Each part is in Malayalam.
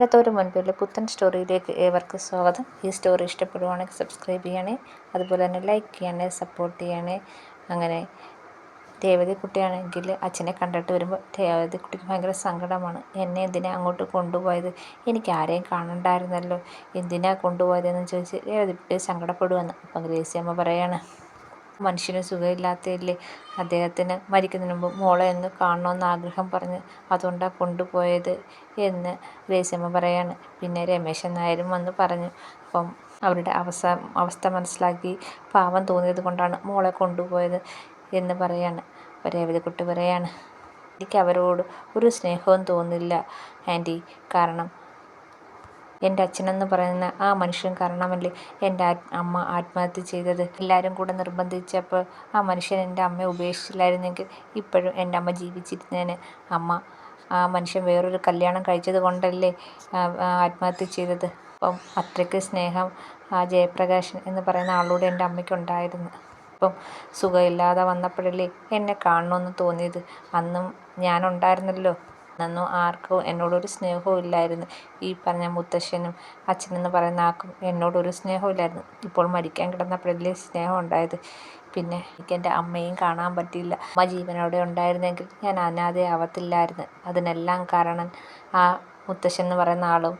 ഇന്നത്തോരു മുൻപിലെ പുത്തൻ സ്റ്റോറിയിലേക്ക് ഏവർക്കും സ്വാഗതം. ഈ സ്റ്റോറി ഇഷ്ടപ്പെടുവാണെങ്കിൽ സബ്സ്ക്രൈബ് ചെയ്യണേ അതുപോലെ തന്നെ ലൈക്ക് ചെയ്യണേ സപ്പോർട്ട് ചെയ്യണേ. അങ്ങനെ രേവതി കുട്ടിയാണെങ്കിൽ അച്ഛനെ കണ്ടിട്ട് വരുമ്പോൾ രേവതി കുട്ടിക്ക് ഭയങ്കര സങ്കടമാണ്. എന്നെ എന്തിനാ അങ്ങോട്ട് കൊണ്ടുപോയത്? എനിക്ക് ആരെയും കാണണ്ടായിരുന്നല്ലോ. എന്തിനാ കൊണ്ടുപോയതെന്ന് ചോദിച്ച് രേവതി കുട്ടി സങ്കടപ്പെടുവാന്ന് അപ്പം ഗ്രേസിയമ്മ പറയാണ് മനുഷ്യന് സുഖമില്ലാത്തതല്ലേ? അദ്ദേഹത്തിന് മരിക്കുന്നതിന് മുമ്പ് മോളെ ഒന്ന് കാണണമെന്ന് ആഗ്രഹം പറഞ്ഞ് അതുകൊണ്ടാണ് കൊണ്ടുപോയത് എന്ന് ഗ്രേസിയമ്മ പറയാണ്. പിന്നെ രമേശൻ നായരും വന്ന് പറഞ്ഞു. അപ്പം അവരുടെ അവസ്ഥ അവസ്ഥ മനസ്സിലാക്കി പാവം തോന്നിയത് കൊണ്ടാണ് മോളെ കൊണ്ടുപോയത് എന്ന് പറയാണ്. അപ്പോൾ രേവതിക്കുട്ടി പറയാണ് എനിക്ക് അവരോട് ഒരു സ്നേഹവും തോന്നില്ല ആന്റി. കാരണം എന്റെ അച്ഛനെന്ന് പറയുന്ന ആ മനുഷ്യൻ കാരണമല്ലേ എന്റെ അമ്മ ആത്മഹത്യ ചെയ്തത്? എല്ലാവരും കൂടെ നിർബന്ധിച്ചപ്പോൾ ആ മനുഷ്യൻ എന്റെ അമ്മയെ ഉപേക്ഷിച്ചില്ലായിരുന്നെങ്കിൽ ഇപ്പോഴും എന്റെ അമ്മ ജീവിച്ചിരുന്നേനെ. അമ്മ ആ മനുഷ്യൻ വേറൊരു കല്യാണം കഴിച്ചത് കൊണ്ടല്ലേ ആത്മഹത്യ ചെയ്തത്? അപ്പം അത്രയ്ക്ക് സ്നേഹം ആ ജയപ്രകാശൻ എന്ന് പറയുന്ന ആളോട് എന്റെ അമ്മയ്ക്കുണ്ടായിരുന്നു. അപ്പം സുഖമില്ലാതെ വന്നപ്പോഴല്ലേ എന്നെ കാണണമെന്ന് തോന്നിയത്. അന്നും ഞാനുണ്ടായിരുന്നല്ലോ. അന്നൊന്നും ആർക്കും എന്നോടൊരു സ്നേഹവും ഇല്ലായിരുന്നു. ഈ പറഞ്ഞ മുത്തശ്ശനും അച്ഛനെന്ന് പറയുന്ന ആർക്കും എന്നോടൊരു സ്നേഹവും ഇല്ലായിരുന്നു. ഇപ്പോൾ മരിക്കാൻ കിടന്നപ്പോഴല്ലേ സ്നേഹം ഉണ്ടായത്. പിന്നെ എനിക്ക് എന്റെ അമ്മയും കാണാൻ പറ്റിയില്ല. അമ്മ ജീവനോടെ ഉണ്ടായിരുന്നെങ്കിൽ ഞാൻ അനാഥയാവത്തില്ലായിരുന്നു അതിനെല്ലാം കാരണം ആ മുത്തശ്ശൻ എന്ന് പറയുന്ന ആളും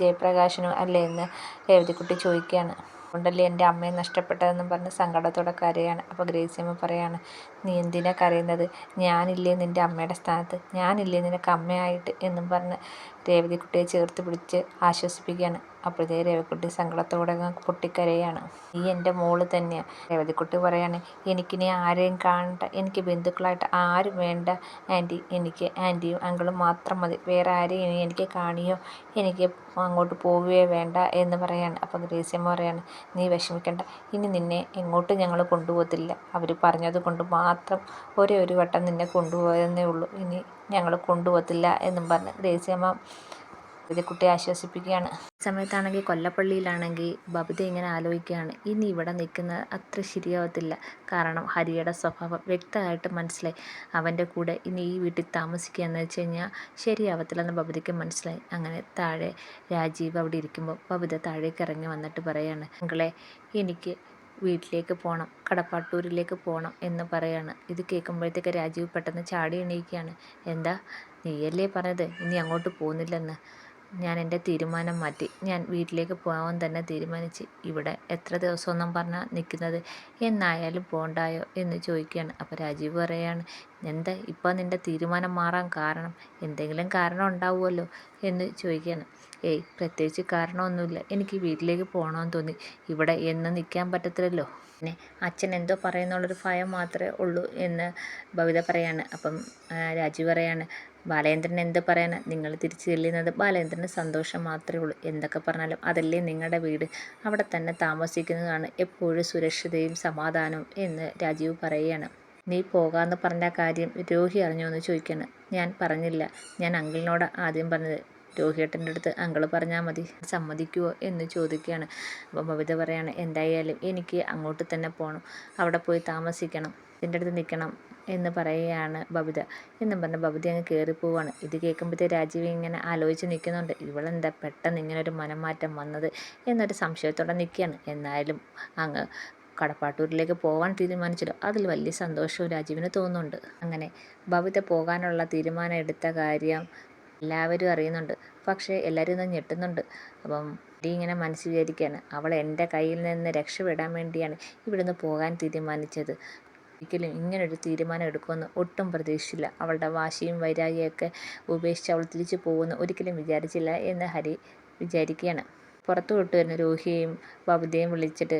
ജയപ്രകാശനും അല്ലേ എന്ന് രേവതിക്കുട്ടി ചോദിക്കുകയാണ്. അതുകൊണ്ടല്ലേ എന്റെ അമ്മയെ നഷ്ടപ്പെട്ടതെന്നും പറഞ്ഞ് സങ്കടത്തോടെ കരയാണ്. അപ്പോൾ ഗ്രേസിയമ്മ പറയാണ് നീ എന്തിനാ കരയുന്നത്? ഞാനില്ലേ നിന്റെ അമ്മയുടെ സ്ഥാനത്ത്? ഞാനില്ലേ നിനക്ക് അമ്മയായിട്ട്? എന്നും പറഞ്ഞ് രേവതിക്കുട്ടിയെ ചേർത്ത് പിടിച്ച് ആശ്വസിപ്പിക്കുകയാണ്. അപ്പോഴത്തേ രേവതിക്കുട്ടി സങ്കടത്തോടെ പൊട്ടിക്കരയാണ്. നീ എന്റെ മോൾ തന്നെയാണ് രേവതിക്കുട്ടി പറയാണ്. എനിക്കിനി ആരെയും കാണണ്ട. എനിക്ക് ബന്ധുക്കളായിട്ട് ആരും വേണ്ട. ആന്റി എനിക്ക് ആന്റിയും അങ്കിളും മാത്രം മതി. വേറെ ആരെയും എനിക്ക് കാണിയോ? എനിക്ക് അങ്ങോട്ട് പോവുകയോ വേണ്ട എന്ന് പറയാണ്. അപ്പോൾ ഗ്രേസ്യമ്മ പറയാണ്. നീ വിഷമിക്കണ്ട. ഇനി നിന്നെ എങ്ങോട്ടും ഞങ്ങൾ കൊണ്ടുപോകത്തില്ല. അവർ പറഞ്ഞത് കൊണ്ട് മാത്രം ഒരേ ഒരു വട്ടം നിന്നെ കൊണ്ടുപോയെന്നേ ഉള്ളൂ. ഇനി ഞങ്ങൾ കൊണ്ടുപോകത്തില്ല എന്നും പറഞ്ഞ് ഗ്രേസ്യമ്മ കുട്ടിയെ ആശ്വസിപ്പിക്കുകയാണ്. സമയത്താണെങ്കിൽ കൊല്ലപ്പള്ളിയിലാണെങ്കിൽ ബബിത ഇങ്ങനെ ആലോചിക്കുകയാണ്. ഇനി ഇവിടെ നിൽക്കുന്നത് അത്ര ശരിയാവത്തില്ല. കാരണം ഹരിയുടെ സ്വഭാവം വ്യക്തമായിട്ട് മനസ്സിലായി. അവന്റെ കൂടെ ഇനി ഈ വീട്ടിൽ താമസിക്കുക എന്ന് വെച്ച് കഴിഞ്ഞാൽ ശരിയാവത്തില്ലെന്ന് ബബിതയ്ക്ക് മനസ്സിലായി. അങ്ങനെ താഴെ രാജീവ് അവിടെ ഇരിക്കുമ്പോൾ ബബിത താഴേക്ക് ഇറങ്ങി വന്നിട്ട് പറയുകയാണ് നിങ്ങളെ എനിക്ക് വീട്ടിലേക്ക് പോകണം കടപ്പാട്ടൂരിലേക്ക് പോകണം എന്ന് പറയാണ്. ഇത് കേൾക്കുമ്പോഴത്തേക്ക് രാജീവ് പെട്ടെന്ന് ചാടി എണീക്കുകയാണ്. എന്താ? നീയല്ലേ പറഞ്ഞത്? ഇനി അങ്ങോട്ട് പോകുന്നില്ലെന്ന്. ഞാൻ എന്റെ തീരുമാനം മാറ്റി. ഞാൻ വീട്ടിലേക്ക് പോകാൻ തന്നെ തീരുമാനിച്ച്. ഇവിടെ എത്ര ദിവസമൊന്നും പറഞ്ഞാൽ നിൽക്കുന്നത്? എന്നായാലും പോണ്ടായോ എന്ന് ചോദിക്കുകയാണ്. അപ്പോൾ രാജീവ് പറയാണ് എന്താ? ഇപ്പം നിന്റെ തീരുമാനം മാറാൻ കാരണം എന്തെങ്കിലും കാരണം ഉണ്ടാവുമല്ലോ എന്ന് ചോദിക്കുകയാണ്. ഏയ് പ്രത്യേകിച്ച് കാരണമൊന്നുമില്ല. എനിക്ക് വീട്ടിലേക്ക് പോകണമെന്ന് തോന്നി. ഇവിടെ എന്ന് നിൽക്കാൻ പറ്റത്തില്ലല്ലോ. പിന്നെ അച്ഛൻ എന്തോ പറയുന്നുള്ളൊരു ഭയം മാത്രമേ ഉള്ളൂ എന്ന് ഭവിത പറയാണ്. അപ്പം രാജീവ് പറയാണ് ബാലേന്ദ്രൻ എന്ത് പറയാനാ? നിങ്ങൾ തിരിച്ചു ചെല്ലുന്നത് ബാലേന്ദ്രന് സന്തോഷം മാത്രമേ ഉള്ളൂ. എന്തൊക്കെ പറഞ്ഞാലും അതല്ലേ നിങ്ങളുടെ വീട്. അവിടെ തന്നെ താമസിക്കുന്നതാണ് എപ്പോഴും സുരക്ഷിതയും സമാധാനവും എന്ന് രാജീവ് പറയുകയാണ് നീ പോകാമെന്ന് പറഞ്ഞ കാര്യം രോഹി അറിഞ്ഞോ? എന്ന് ചോദിക്കുകയാണ് ഞാൻ പറഞ്ഞില്ല. ഞാൻ അങ്കിളിനോട് ആദ്യം പറഞ്ഞത്. രോഹിയേട്ടന്റെ അടുത്ത് അങ്കൾ പറഞ്ഞാൽ മതി സമ്മതിക്കുമോ എന്ന് ചോദിക്കുകയാണ്. അപ്പം ബബിത പറയാണ് എന്തായാലും എനിക്ക് അങ്ങോട്ട് തന്നെ പോകണം അവിടെ പോയി താമസിക്കണം എന്റെ അടുത്ത് നിൽക്കണം എന്ന് പറയുകയാണ് ബബിത എന്നും പറഞ്ഞ് ബബിത അങ്ങ് കയറിപ്പോവാണ് ഇത് കേൾക്കുമ്പോഴത്തെ രാജീവ് ഇങ്ങനെ ആലോചിച്ച് നിൽക്കുന്നുണ്ട്. ഇവളെന്താ പെട്ടെന്ന് ഇങ്ങനെ ഒരു മനംമാറ്റം വന്നത് എന്നൊരു സംശയത്തോടെ നിൽക്കുകയാണ്. എന്നാലും അങ്ങ് കടപ്പാട്ടൂരിലേക്ക് പോകാൻ തീരുമാനിച്ചല്ലോ അതിൽ വലിയ സന്തോഷവും രാജീവിന് തോന്നുന്നുണ്ട്. അങ്ങനെ ബബിത പോകാനുള്ള തീരുമാനം എടുത്ത കാര്യം എല്ലാവരും അറിയുന്നുണ്ട്. പക്ഷേ എല്ലാവരും ഒന്ന് ഞെട്ടുന്നുണ്ട്. അപ്പം ഡി ഇങ്ങനെ മനസ്സ് വിചാരിക്കുകയാണ് അവൾ എന്റെ കയ്യിൽ നിന്ന് രക്ഷപ്പെടാൻ വേണ്ടിയാണ് ഇവിടുന്ന് പോകാൻ തീരുമാനിച്ചത്. ഒരിക്കലും ഇങ്ങനൊരു തീരുമാനം എടുക്കുമെന്ന് ഒട്ടും പ്രതീക്ഷിച്ചില്ല. അവളുടെ വാശിയും വൈരാഗ്യമൊക്കെ ഉപേക്ഷിച്ച് അവൾ തിരിച്ചു പോകുമെന്ന് ഒരിക്കലും വിചാരിച്ചില്ല എന്ന് ഹരി വിചാരിക്കുകയാണ്. പുറത്തു വിട്ടു വരുന്ന രോഹിയെയും ബബുദയും വിളിച്ചിട്ട്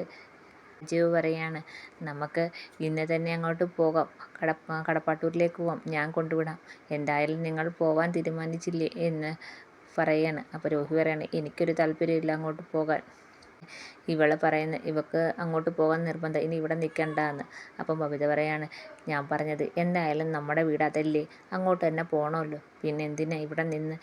ജീവ് പറയാണ് നമുക്ക് ഇന്ന് തന്നെ അങ്ങോട്ട് പോകാം. കട കടപ്പാട്ടൂരിലേക്ക് പോവാം. ഞാൻ കൊണ്ടുവിടാം. എന്തായാലും നിങ്ങൾ പോകാൻ തീരുമാനിച്ചില്ലേ? എന്ന് പറയാണ്. അപ്പോൾ രോഹി പറയാണ് എനിക്കൊരു താല്പര്യമില്ല അങ്ങോട്ട് പോകാൻ. ഇവൾ പറയുന്ന ഇവക്ക് അങ്ങോട്ട് പോകാൻ നിർബന്ധം. ഇനി ഇവിടെ നിൽക്കണ്ട എന്ന് അപ്പം ബബിത പറയാണ് ഞാൻ പറഞ്ഞത് എന്തായാലും നമ്മുടെ വീട് അതല്ലേ. അങ്ങോട്ട് തന്നെ പോകണമല്ലോ പിന്നെ എന്തിനാ ഇവിടെ നിന്ന്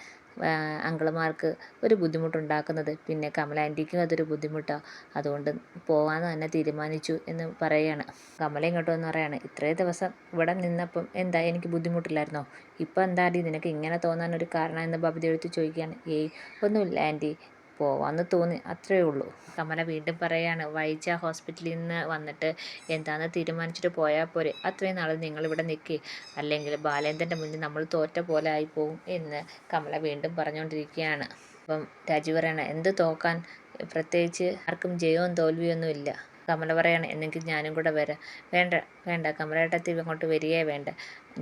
അങ്കിളുമാർക്ക് ഒരു ബുദ്ധിമുട്ടുണ്ടാക്കുന്നത്. പിന്നെ കമല ആന്റിക്കും അതൊരു ബുദ്ധിമുട്ടാണ് അതുകൊണ്ട് പോകാമെന്ന് തന്നെ തീരുമാനിച്ചു എന്ന് പറയുകയാണ് കമല ഇങ്ങോട്ട് വന്ന് പറയാണ് ഇത്രയും ദിവസം ഇവിടെ നിന്നപ്പം എന്താ എനിക്ക് ബുദ്ധിമുട്ടില്ലായിരുന്നോ? ഇപ്പം എന്താടി നിനക്ക് ഇങ്ങനെ തോന്നാനൊരു കാരണം എന്ന് ബബിത എടുത്ത് ചോദിക്കുകയാണ്. ഏയ് ഒന്നുമില്ല ആന്റി. പോവാന്ന് തോന്നി. അത്രയേ ഉള്ളൂ. കമല വീണ്ടും പറയാണ് വൈജ ഹോസ്പിറ്റലിൽ നിന്ന് വന്നിട്ട് എന്താണെന്ന് തീരുമാനിച്ചിട്ട് പോയാൽ പോരെ. അത്രയും നാൾ നിങ്ങളിവിടെ നിൽക്കി അല്ലെങ്കിൽ ബാലേന്ദ്രന്റെ മുന്നിൽ നമ്മൾ തോറ്റ പോലെ ആയിപ്പോവും എന്ന് കമല വീണ്ടും പറഞ്ഞുകൊണ്ടിരിക്കുകയാണ് അപ്പം രാജു പറയണ എന്ത് തോക്കാൻ? പ്രത്യേകിച്ച് ആർക്കും ജയവും തോൽവിയൊന്നും ഇല്ല കമല പറയാണ് എന്നെങ്കിൽ ഞാനും കൂടെ വരാം. വേണ്ട വേണ്ട. കമലേട്ടത്തി അങ്ങോട്ട് വരികയേ വേണ്ട.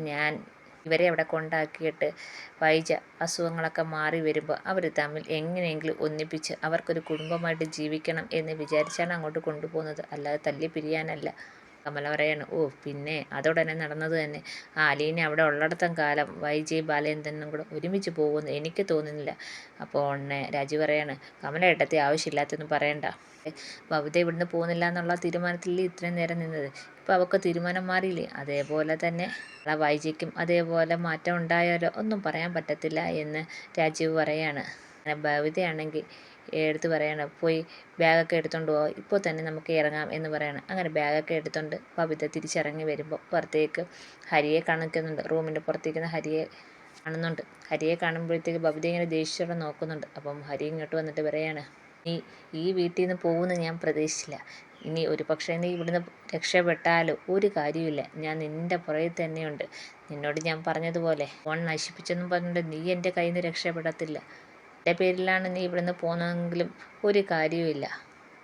ഞാൻ ഇവരെ അവിടെ കൊണ്ടാക്കിയിട്ട് വൈജ അസുഖങ്ങളൊക്കെ മാറി വരുമ്പോൾ അവർ തമ്മിൽ എങ്ങനെയെങ്കിലും ഒന്നിപ്പിച്ച് അവർക്കൊരു കുടുംബമായിട്ട് ജീവിക്കണം എന്ന് വിചാരിച്ചാണ് അങ്ങോട്ട് കൊണ്ടുപോകുന്നത്. അല്ലാതെ തല്ലി പിരിയാനല്ല കമല പറയാണ് ഓ പിന്നെ അതോടനെ നടന്നത് തന്നെ. ആ അലീനെ അവിടെ ഉള്ളടത്തം കാലം വൈജി ബാലേന്ദ്രനും കൂടെ ഒരുമിച്ച് പോകുമെന്ന് എനിക്ക് തോന്നുന്നില്ല. അപ്പോൾ ഉടനെ രാജി പറയാണ് കമല ഏട്ടത്തി ആവശ്യമില്ലാത്തൊന്നും പറയണ്ട. ബബിത ഇവിടുന്ന് പോകുന്നില്ല എന്നുള്ള തീരുമാനത്തിൽ ഇത്രയും നേരം നിന്നത്? ഇപ്പോൾ അവൾക്ക് തീരുമാനം മാറിയില്ലേ? അതേപോലെ തന്നെ ആ വൈജിക്കും അതേപോലെ മാറ്റം ഉണ്ടായാലോ? ഒന്നും പറയാൻ പറ്റത്തില്ല എന്ന് രാജീവ് പറയാണ്. ഭവിതയാണെങ്കിൽ എടുത്ത് പറയാണ് പോയി ബാഗൊക്കെ എടുത്തുകൊണ്ട് പോവാം ഇപ്പോൾ തന്നെ നമുക്ക് ഇറങ്ങാം എന്ന് പറയാണ്. അങ്ങനെ ബാഗൊക്കെ എടുത്തുകൊണ്ട് ബബിത തിരിച്ചിറങ്ങി വരുമ്പോൾ പുറത്തേക്ക് ഹരിയെ കാണിക്കുന്നുണ്ട് റൂമിന്റെ പുറത്തേക്കുന്ന ഹരിയെ കാണുന്നുണ്ട്. ഹരിയെ കാണുമ്പോഴത്തേക്ക് ബബിത ഇങ്ങനെ ദേഷ്യത്തോടെ നോക്കുന്നുണ്ട്. അപ്പം ഹരി ഇങ്ങോട്ട് വന്നിട്ട് പറയാണ് നീ ഈ വീട്ടിൽ നിന്ന് പോകുമെന്ന് ഞാൻ പ്രതീക്ഷിച്ചില്ല. ഇനി ഒരു പക്ഷേ നീ ഇവിടുന്ന് രക്ഷപ്പെട്ടാലോ ഒരു കാര്യമില്ല ഞാൻ നിന്റെ പുറകിൽ തന്നെയുണ്ട്. നിന്നോട് ഞാൻ പറഞ്ഞതുപോലെ ഫോൺ നശിപ്പിച്ചെന്നും പറഞ്ഞിട്ട് നീ എന്റെ കയ്യിൽ നിന്ന് രക്ഷപ്പെടത്തില്ല. എന്റെ പേരിലാണ് നീ ഇവിടുന്ന് പോകുന്നതെങ്കിലും ഒരു കാര്യവുമില്ല.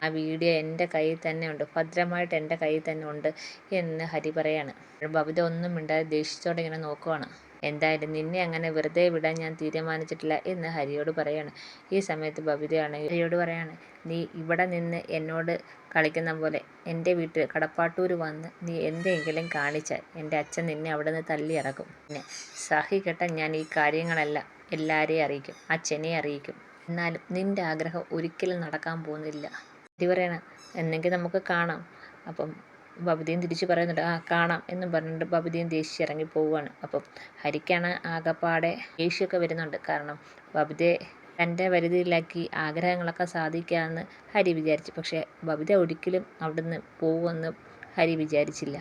ആ വീഡിയോ എന്റെ കയ്യിൽ തന്നെ ഉണ്ട്. ഭദ്രമായിട്ട് എന്റെ കയ്യിൽ തന്നെ ഉണ്ട് എന്ന് ഹരി പറയാണ്. ബബിത ഒന്നും മിണ്ടാതെ ദേഷ്യത്തോടെ ഇങ്ങനെ നോക്കുവാണ്. എന്തായാലും നിന്നെ അങ്ങനെ വെറുതെ വിടാൻ ഞാൻ തീരുമാനിച്ചിട്ടില്ല എന്ന് ഹരിയോട് പറയാണ്. ഈ സമയത്ത് ബബിതയാണ് ഹരിയോട് പറയാണ് നീ ഇവിടെ നിന്ന് എന്നോട് കളിക്കുന്ന പോലെ എന്റെ വീട്ടിൽ കടപ്പാട്ടൂർ വന്ന് നീ എന്തെങ്കിലും കാണിച്ചാൽ എന്റെ അച്ഛൻ നിന്നെ അവിടെ നിന്ന് തല്ലി ഇറക്കും പിന്നെ സഹികെട്ട ഞാൻ ഈ കാര്യങ്ങളെല്ലാം എല്ലാവരെയും അറിയിക്കും അച്ഛനെ അറിയിക്കും. എന്നാലും നിന്റെ ആഗ്രഹം ഒരിക്കലും നടക്കാൻ പോകുന്നില്ല. ഇത് പറയണം എന്നെങ്കിൽ നമുക്ക് കാണാം. അപ്പം ബബിതയും തിരിച്ച് പറയുന്നുണ്ട് ആ കാണാം എന്ന് പറഞ്ഞിട്ട് ബബിതയും ദേഷ്യം ഇറങ്ങി പോവുകയാണ്. അപ്പം ഹരിക്കാണ് ആകപ്പാടെ ദേഷ്യമൊക്കെ വരുന്നുണ്ട്. കാരണം ബബിതയെ തന്റെ വരുതിയിലാക്കി ആഗ്രഹങ്ങളൊക്കെ സാധിക്കാമെന്ന് ഹരി വിചാരിച്ചു. പക്ഷേ ബബിത ഒരിക്കലും അവിടുന്ന് പോകുമെന്ന് ഹരി വിചാരിച്ചില്ല.